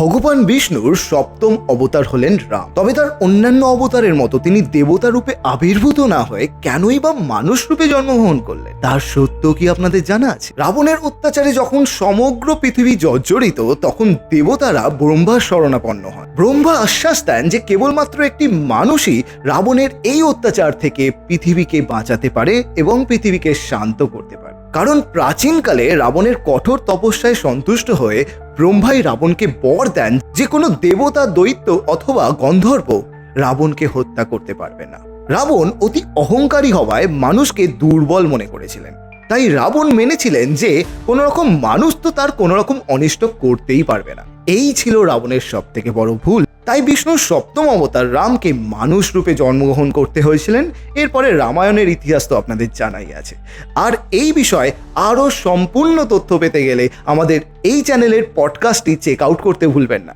ভগবান বিষ্ণুর সপ্তম অবতার হলেন রাম। তবে তার অন্যান্য অবতারের মতো তিনি দেবতা রূপে আবির্ভূত না হয়ে কেনই বা মানুষ রূপে জন্মগ্রহণ করলেন? তার সত্য কি আপনাদের জানা আছে? রাবণের অত্যাচারে যখন সমগ্র পৃথিবী জর্জরিত, তখন দেবতারা ব্রহ্মার শরণাপন্ন হন। ব্রহ্মা আশ্বাস দেন যে কেবলমাত্র একটি মানুষই রাবণের এই অত্যাচার থেকে পৃথিবীকে বাঁচাতে পারে এবং পৃথিবীকে শান্ত করতে পারে। কারণ প্রাচীনকালে রাবণের কঠোর তপস্যায় সন্তুষ্ট হয়ে ব্রহ্মাই রাবণকে বর দেন যে কোনো দেবতা, দৈত্য অথবা গন্ধর্ব রাবণকে হত্যা করতে পারবে না। রাবণ অতি অহংকারী হওয়ায় মানুষকে দুর্বল মনে করেছিলেন। তাই রাবণ মেনেছিলেন যে কোনো রকম মানুষ তো তার কোনো রকম অনিষ্ট করতেই পারবে না। এই ছিল রাবণের সব থেকে বড় ভুল। তাই বিষ্ণুর সপ্তম অবতার রামকে মানুষ রূপে জন্মগ্রহণ করতে হয়েছিলেন। এরপরে রামায়ণের ইতিহাস তো আপনাদের জানাই আছে। আর এই বিষয়ে আরও সম্পূর্ণ তথ্য পেতে গেলে আমাদের এই চ্যানেলের পডকাস্টটি চেক আউট করতে ভুলবেন না।